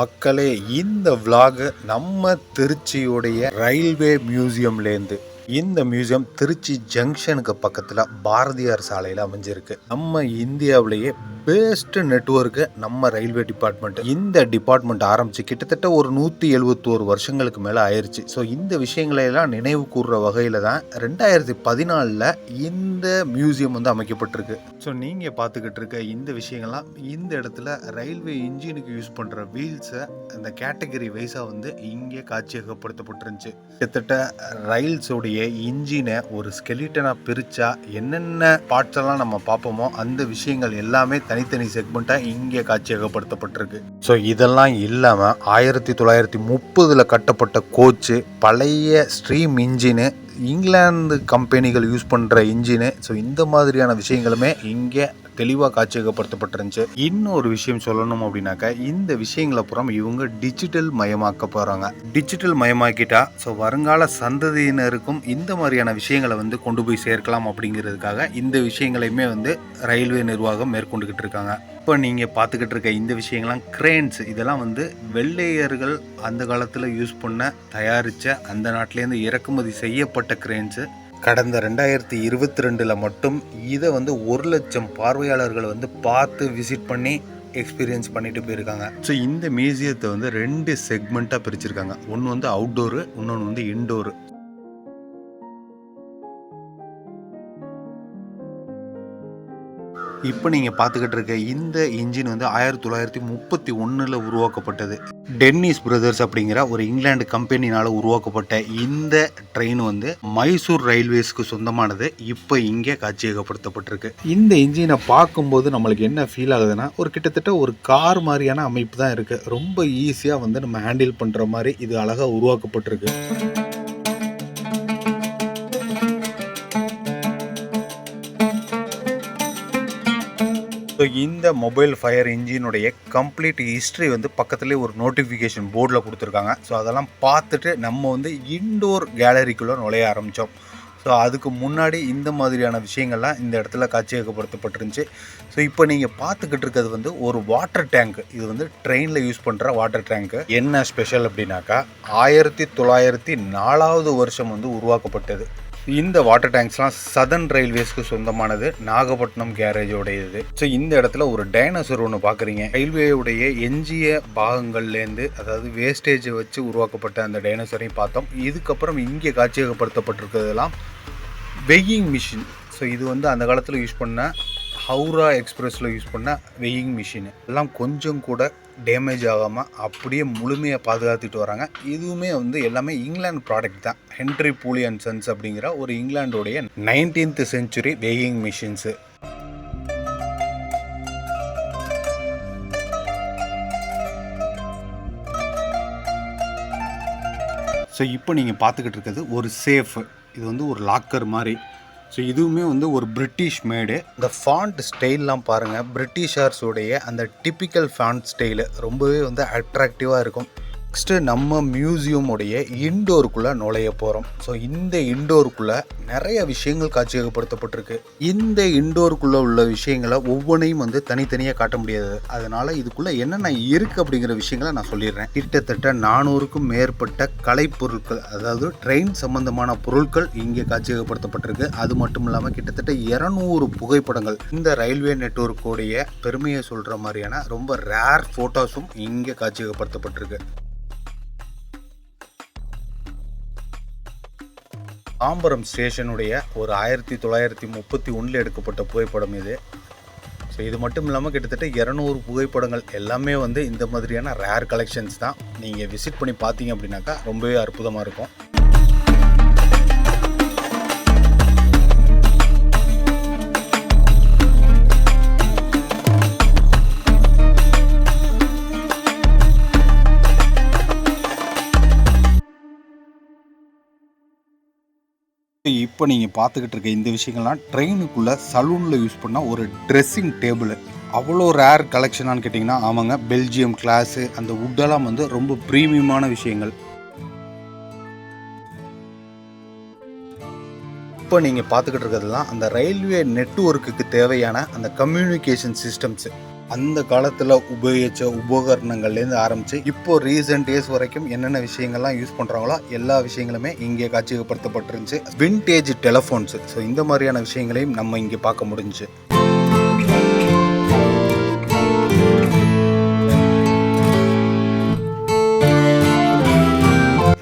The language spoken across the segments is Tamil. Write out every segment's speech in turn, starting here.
மக்களே இந்த vlog நம்ம திருச்சியுடைய ரயில்வே மியூசியம்லேருந்து இந்த மியூசியம் திருச்சி ஜங்ஷனுக்கு பக்கத்தில் பாரதியார் சாலையில் அமைஞ்சிருக்கு. நம்ம இந்தியாவிலேயே பெஸ்ட் நெட்வொர்க்கு நம்ம ரயில்வே டிபார்ட்மெண்ட் இந்த டிபார்ட்மெண்ட் ஆரம்பித்து கிட்டத்தட்ட ஒரு நூற்றி எழுபத்தோரு வருஷங்களுக்கு மேலே ஆயிடுச்சு ஸோ இந்த விஷயங்களை எல்லாம் நினைவு கூறுற வகையில் தான் ரெண்டாயிரத்தி பதினாலில் இந்த மியூசியம் வந்து அமைக்கப்பட்டிருக்கு. ஸோ நீங்கள் பார்த்துக்கிட்டு இருக்க இந்த விஷயங்கள்லாம் இந்த இடத்துல ரயில்வே இன்ஜினுக்கு யூஸ் பண்ணுற வீல்ஸை அந்த கேட்டகரி வைஸாக வந்து இங்கே காட்சியகப்படுத்தப்பட்டிருந்துச்சு. கிட்டத்தட்ட ரயில்ஸோடைய இன்ஜினை ஒரு ஸ்கெலிட்டனாக பிரித்தா என்னென்ன பார்ட்ஸ் எல்லாம் நம்ம பார்ப்போமோ அந்த விஷயங்கள் எல்லாமே தனித்தனி செக்மெண்ட்டாக இங்கே காட்சியகப்படுத்தப்பட்டிருக்கு. ஸோ இதெல்லாம் இல்லாமல் ஆயிரத்தி தொள்ளாயிரத்தி முப்பதில் கட்டப்பட்ட கோச்சு பழைய ஸ்ட்ரீம் இன்ஜினு இங்கிலாந்து கம்பெனிகள் யூஸ் பண்ணுற இன்ஜினு. ஸோ இந்த மாதிரியான விஷயங்களுமே இங்கே தெளிவாக காட்சியகப்படுத்தப்பட்டிருந்துச்சு. இன்னொரு விஷயம் சொல்லணும் அப்படின்னாக்கா இந்த விஷயங்களை புறம் இவங்க டிஜிட்டல் மயமாக்க போகிறாங்க டிஜிட்டல் மயமாக்கிட்டா ஸோ வருங்கால சந்ததியினருக்கும் இந்த மாதிரியான விஷயங்களை வந்து கொண்டு போய் சேர்க்கலாம் அப்படிங்கிறதுக்காக இந்த விஷயங்களையுமே வந்து ரயில்வே நிர்வாகம் மேற்கொண்டுகிட்டு இருக்காங்க. இப்போ நீங்கள் பார்த்துக்கிட்டு இருக்க இந்த விஷயங்கள்லாம் கிரேன்ஸ் இதெல்லாம் வந்து வெள்ளையர்கள் அந்த காலத்தில் யூஸ் பண்ண தயாரித்த அந்த நாட்டிலேருந்து இறக்குமதி செய்யப்பட்ட கிரேன்ஸு கடந்த ரெண்டாயிரத்தி இருபத்தி ரெண்டில் மட்டும் இதை வந்து ஒரு லட்சம் பார்வையாளர்கள் வந்து பார்த்து விசிட் பண்ணி எக்ஸ்பீரியன்ஸ் பண்ணிட்டு போயிருக்காங்க. ஸோ இந்த மியூசியத்தை வந்து ரெண்டு செக்மெண்ட்டாக பிரிச்சிருக்காங்க. ஒன்று வந்து அவுட்டோரு இன்னொன்று வந்து இன்டோரு இப்போ நீங்கள் பார்த்துக்கிட்டு இருக்க இந்த இன்ஜின் வந்து ஆயிரத்தி தொள்ளாயிரத்தி முப்பத்தி ஒன்றில் உருவாக்கப்பட்டது. டென்னிஸ் பிரதர்ஸ் அப்படிங்கிற ஒரு இங்கிலாந்து கம்பெனினால் உருவாக்கப்பட்ட இந்த ட்ரெயின் வந்து மைசூர் ரயில்வேஸ்க்கு சொந்தமானது. இப்போ இங்கே காட்சியகப்படுத்தப்பட்டிருக்கு. இந்த இன்ஜினை பார்க்கும்போது நம்மளுக்கு என்ன ஃபீல் ஆகுதுன்னா ஒரு கிட்டத்தட்ட ஒரு கார் மாதிரியான அமைப்பு தான் இருக்குது ரொம்ப ஈஸியாக வந்து நம்ம ஹேண்டில் பண்ணுற மாதிரி இது அழகாக உருவாக்கப்பட்டிருக்கு. ஸோ இந்த மொபைல் ஃபயர் இன்ஜினுடைய கம்ப்ளீட் ஹிஸ்ட்ரி வந்து பக்கத்துலேயே ஒரு நோட்டிஃபிகேஷன் போர்டில் கொடுத்துருக்காங்க. ஸோ அதெல்லாம் பார்த்துட்டு நம்ம வந்து இன்டோர் கேலரிக்குள்ளே நுழைய ஆரம்பித்தோம் ஸோ அதுக்கு முன்னாடி இந்த மாதிரியான விஷயங்கள்லாம் இந்த இடத்துல காட்சியகப்படுத்தப்பட்டிருந்துச்சு. ஸோ இப்போ நீங்கள் பார்த்துக்கிட்டு இருக்கிறது வந்து ஒரு வாட்டர் டேங்க் இது வந்து ட்ரெயினில் யூஸ் பண்ணுற வாட்டர் டேங்க்கு என்ன ஸ்பெஷல் அப்படின்னாக்கா ஆயிரத்தி தொள்ளாயிரத்தி நாலாவது வருஷம் வந்து உருவாக்கப்பட்டது. இந்த வாட்டர் டேங்க்ஸ்லாம் சதன் ரயில்வேஸ்க்கு சொந்தமானது நாகப்பட்டினம் கேரேஜோடையது ஸோ இந்த இடத்துல ஒரு டைனோசர் ஒன்று பார்க்குறீங்க ரயில்வேயுடைய எஞ்சிய பாகங்கள்லேருந்து அதாவது வேஸ்டேஜை வச்சு உருவாக்கப்பட்ட அந்த டைனோசரையும் பார்த்தோம். இதுக்கப்புறம் இங்கே காட்சியகப்படுத்தப்பட்டிருக்கிறதெல்லாம் வெய்யிங் மிஷின் ஸோ இது வந்து அந்த காலத்தில் யூஸ் பண்ண ஹவுரா எக்ஸ்பிரஸில் யூஸ் பண்ண வெய்யிங் மிஷின் எல்லாம் கொஞ்சம் கூட டேமேஜ் ஆகாமல் அப்படியே முழுமையாக பாதுகாத்துட்டு வராங்க. இதுவுமே வந்து எல்லாமே இங்கிலாந்து ப்ராடக்ட் தான். ஹென்ரி பூலி அண்ட் சன்ஸ் அப்படிங்கிற ஒரு இங்கிலாண்டோடைய நைன்டீன்த் செஞ்சுரி வேகிங் மிஷின்ஸு ஸோ இப்போ நீங்கள் பார்த்துக்கிட்டு இருக்கிறது ஒரு சேஃப் இது வந்து ஒரு லாக்கர் மாதிரி. ஸோ இதுவுமே வந்து ஒரு பிரிட்டிஷ் மேடு இந்த ஃபாண்ட் ஸ்டைல்லாம் பாருங்கள் பிரிட்டிஷர்ஸோடைய அந்த டிப்பிக்கல் ஃபாண்ட் ஸ்டைலு ரொம்பவே வந்து அட்ராக்டிவாக இருக்கும். நெக்ஸ்ட்டு நம்ம மியூசியமுடைய இன்டோருக்குள்ளே நுழைய போகிறோம் ஸோ இந்த இன்டோருக்குள்ளே நிறைய விஷயங்கள் காட்சியகப்படுத்தப்பட்டிருக்கு. இந்த இன்டோருக்குள்ளே உள்ள விஷயங்களை ஒவ்வொன்றையும் வந்து தனித்தனியாக காட்ட முடியாது. அதனால் இதுக்குள்ளே என்னென்ன இருக்குது அப்படிங்கிற விஷயங்களை நான் சொல்லிடுறேன். கிட்டத்தட்ட நானூறுக்கும் மேற்பட்ட கலைப்பொருட்கள் அதாவது ட்ரெயின் சம்பந்தமான பொருட்கள் இங்கே காட்சியகப்படுத்தப்பட்டிருக்கு. அது மட்டும் இல்லாமல் கிட்டத்தட்ட இரநூறு புகைப்படங்கள். இந்த ரயில்வே நெட்வொர்க்கோடைய பெருமையை சொல்கிற மாதிரியான ரொம்ப ரேர் ஃபோட்டோஸும் இங்கே காட்சியகப்படுத்தப்பட்டிருக்கு. தாம்பரம் ஸ்டேஷனுடைய ஒரு ஆயிரத்தி தொள்ளாயிரத்தி முப்பத்தி ஒன்றில் எடுக்கப்பட்ட புகைப்படம் இது. ஸோ இது மட்டும் இல்லாமல் கிட்டத்தட்ட இரநூறு புகைப்படங்கள் எல்லாமே வந்து இந்த மாதிரியான ரேர் கலெக்ஷன்ஸ் தான். நீங்கள் விசிட் பண்ணி பார்த்தீங்க அப்படின்னாக்கா ரொம்பவே அற்புதமாக இருக்கும். இப்போ நீங்கள் பார்த்துக்கிட்டு இருக்க இந்த விஷயங்கள்லாம் ட்ரெயினுக்குள்ளே சலூனில் யூஸ் பண்ண ஒரு ட்ரெஸ்ஸிங் டேபிள் அவ்வளோ ரேர் கலெக்ஷனான்னு கேட்டிங்கன்னா ஆமாங்க பெல்ஜியம் கிளாஸு அந்த வுட்டெல்லாம் வந்து ரொம்ப ப்ரீமியமான விஷயங்கள். இப்போ நீங்கள் பார்த்துக்கிட்டு இருக்கிறதுலாம் அந்த ரயில்வே நெட்ஒர்க்குக்கு தேவையான அந்த கம்யூனிகேஷன் சிஸ்டம்ஸு அந்த காலத்தில் உபயோகித்த உபகரணங்கள்லேருந்து ஆரம்பித்து இப்போ ரீசெண்ட் டேஸ் வரைக்கும் என்னென்ன விஷயங்கள்லாம் யூஸ் பண்ணுறாங்களோ எல்லா விஷயங்களுமே இங்கே காட்சிப்படுத்தப்பட்டிருந்துச்சு. விண்டேஜ் டெலஃபோன்ஸ் ஸோ இந்த மாதிரியான விஷயங்களையும் நம்ம இங்கே பார்க்க முடிஞ்சு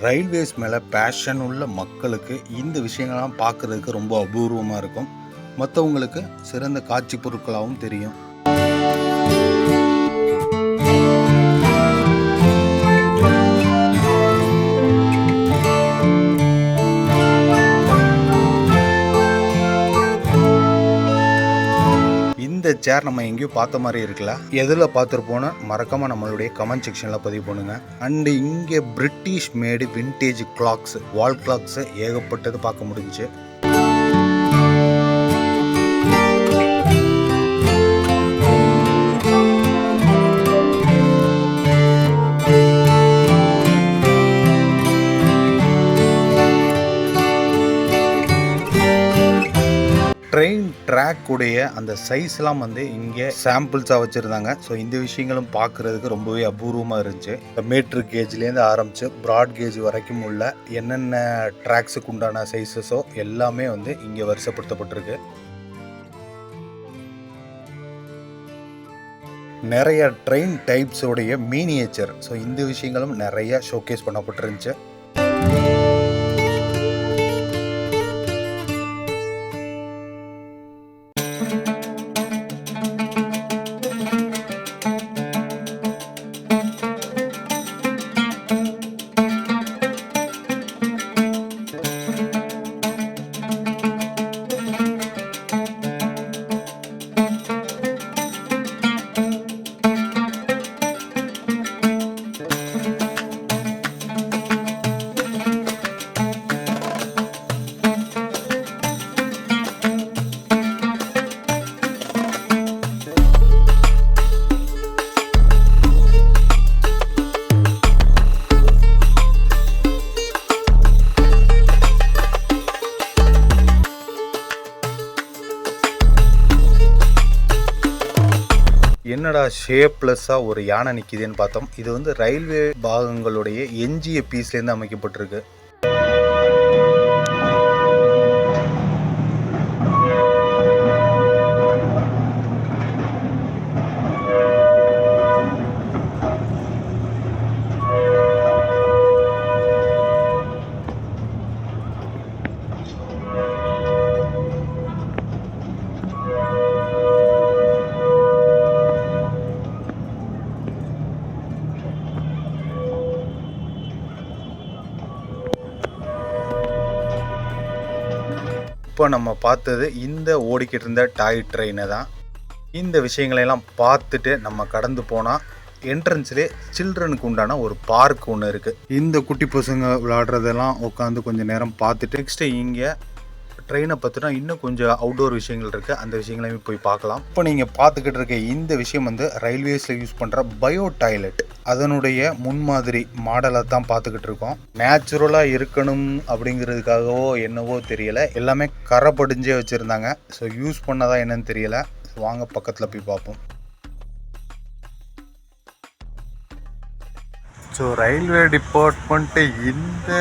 ரயில்வேஸ் மேலே பேஷன் உள்ள மக்களுக்கு இந்த விஷயங்கள்லாம் பார்க்குறதுக்கு ரொம்ப அபூர்வமாக இருக்கும். மற்றவங்களுக்கு சிறந்த காட்சி பொருட்களாகவும் தெரியும். இந்த சேர் நம்ம எங்கேயும் பார்த்த மாதிரி இருக்குல்ல? எதில் பார்த்துருப்போன்னு மறக்காம நம்மளுடைய கமெண்ட் செக்ஷனில் பதிவு பண்ணுங்க. அண்டு இங்கே British made vintage clocks wall clocks ஏகப்பட்டது பார்க்க முடிஞ்சுச்சு. ட்ரெயின் ட்ராக் உடைய அந்த சைஸ்லாம் வந்து இங்கே சாம்பிள்ஸாக வச்சுருந்தாங்க. ஸோ இந்த விஷயங்களும் பார்க்குறதுக்கு ரொம்பவே அபூர்வமாக இருந்துச்சு. இந்த மீட்ரு கேஜ்லேருந்து ஆரம்பித்து ப்ராட் கேஜ் வரைக்கும் உள்ள என்னென்ன ட்ராக்ஸுக்கு உண்டான சைஸஸோ எல்லாமே வந்து இங்கே வரிசைப்படுத்தப்பட்டிருக்கு. நிறைய ட்ரெயின் டைப்ஸோடைய மீனியேச்சர் ஸோ இந்த விஷயங்களும் நிறைய ஷோகேஸ் பண்ணப்பட்டிருந்துச்சு. என்னடா ஷேப்லெஸ்ஸாக ஒரு யானை நிற்கிதுன்னு பார்த்தோம். இது வந்து ரயில்வே பாகங்களுடைய எஞ்சிய பீஸ்லேருந்து அமைக்கப்பட்டிருக்கு. இப்போ நம்ம பார்த்தது இந்த ஓடிக்கிட்டு இருந்த டாய் ட்ரெயினை தான். இந்த விஷயங்களையெல்லாம் பார்த்துட்டு நம்ம கடந்து போனால் என்ட்ரன்ஸ்லேயே சில்ட்ரனுக்கு உண்டான ஒரு பார்க் ஒன்று இருக்குது இந்த குட்டி பசங்க விளாடுறதெல்லாம் உட்காந்து கொஞ்சம் நேரம் பார்த்துட்டு நெக்ஸ்ட்டு இங்கே ட்ரெயினை பற்றினா இன்னும் கொஞ்சம் அவுட்டோர் விஷயங்கள் இருக்குது அந்த விஷயங்களையும் போய் பார்க்கலாம். இப்போ நீங்கள் பார்த்துக்கிட்டு இருக்க இந்த விஷயம் வந்து ரயில்வேஸில் யூஸ் பண்ணுற பயோ டாய்லெட் அதனுடைய முன்மாதிரி மாடலை தான் பார்த்துக்கிட்டு இருக்கோம். நேச்சுரலாக இருக்கணும் அப்படிங்கிறதுக்காகவோ என்னவோ தெரியல. எல்லாமே கரை படிஞ்சே வச்சுருந்தாங்க. ஸோ யூஸ் பண்ணதா என்னன்னு தெரியல. வாங்க பக்கத்தில் போய் பார்ப்போம். ஸோ ரயில்வே டிபார்ட்மெண்ட்டு இந்த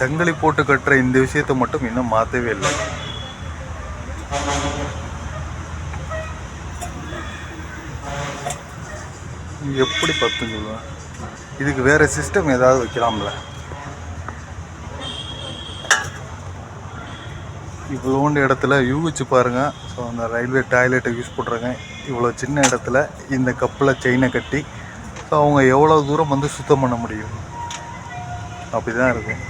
சங்கிலி போட்டு கட்டுற இந்த விஷயத்தை மட்டும் இன்னும் மாற்றவே இல்லை. எப்படி பத்துன்னு சொல்லுவேன் இதுக்கு வேறு சிஸ்டம் ஏதாவது வைக்கலாம்ல. இவ்வளோண்டு இடத்துல யூகிச்சு பாருங்கள் ஸோ அந்த ரயில்வே டாய்லெட்டை யூஸ் பண்ணுறாங்க இவ்வளோ சின்ன இடத்துல இந்த கப்பில் செயினை கட்டி ஸோ அவங்க எவ்வளோ தூரம் வந்து சுத்தம் பண்ண முடியும்? அப்படி தான் இருக்கும்.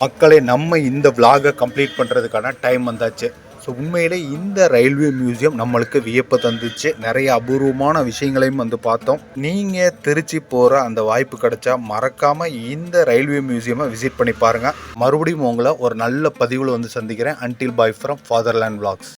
மக்களே நம்ம இந்த விலாகை கம்ப்ளீட் பண்ணுறதுக்கான டைம் வந்தாச்சு. ஸோ உண்மையிலே இந்த ரயில்வே மியூசியம் நம்மளுக்கு வியப்பை தந்துச்சு. நிறைய அபூர்வமான விஷயங்களையும் வந்து பார்த்தோம். நீங்கள் திருச்சி போகிற அந்த வாய்ப்பு கிடைச்சா மறக்காமல் இந்த ரயில்வே மியூசியமை விசிட் பண்ணி பாருங்கள் மறுபடியும் உங்களை ஒரு நல்ல பதிவில் வந்து சந்திக்கிறேன். Until bye from Fatherland blogs